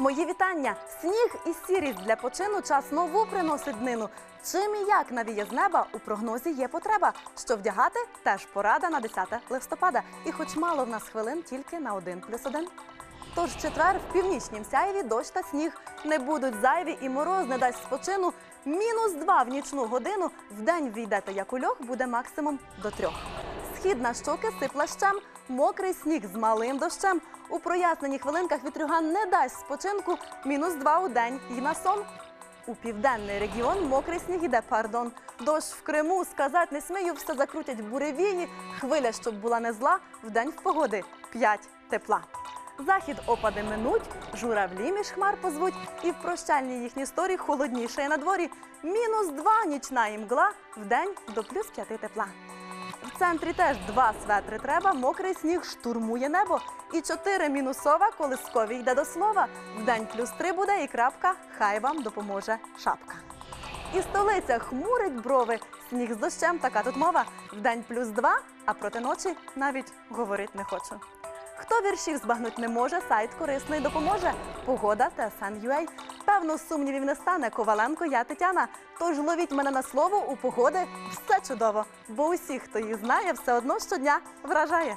Мої вітання! Сніг і сірість для почину час нову приносить днину. Чим і як навіє з неба у прогнозі є потреба. Що вдягати, теж порада на 10 листопада. І хоч мало в нас хвилин тільки на 1 плюс 1. Тож четвер в північнім сяєві дощ та сніг не будуть зайві і мороз не дасть спочину. Мінус 2 в нічну годину. Вдень війдете як у льох, буде максимум до трьох. Схід на щоки сипла щем, мокрий сніг з малим дощем. У прояснені хвилинках вітрюган не дасть спочинку. Мінус 2 у день і на сон. У південний регіон мокрий сніг іде, пардон. Дощ в Криму, сказать не смію, все закрутять буревії. Хвиля, щоб була не зла, вдень в погоди 5 тепла. Захід опади минуть, журавлі між хмар позвуть, і в прощальній їхній історії холодніше на дворі. Мінус 2 нічна і мгла, вдень до плюс 5 тепла. В центрі теж два светри треба, мокрий сніг штурмує небо. І чотири мінусова, коли скові йде до слова. Вдень плюс три буде і крапка, хай вам допоможе шапка. І столиця хмурить брови, сніг з дощем, така тут мова. Вдень плюс два, а проти ночі навіть говорить не хочу. Хто віршів збагнуть не може, сайт корисний допоможе. Погода ТСН.UA. Певно, сумнівів не стане. Коваленко, я Тетяна. Тож ловіть мене на слово у погоди все чудово. Бо усіх, хто їх знає, все одно щодня вражає.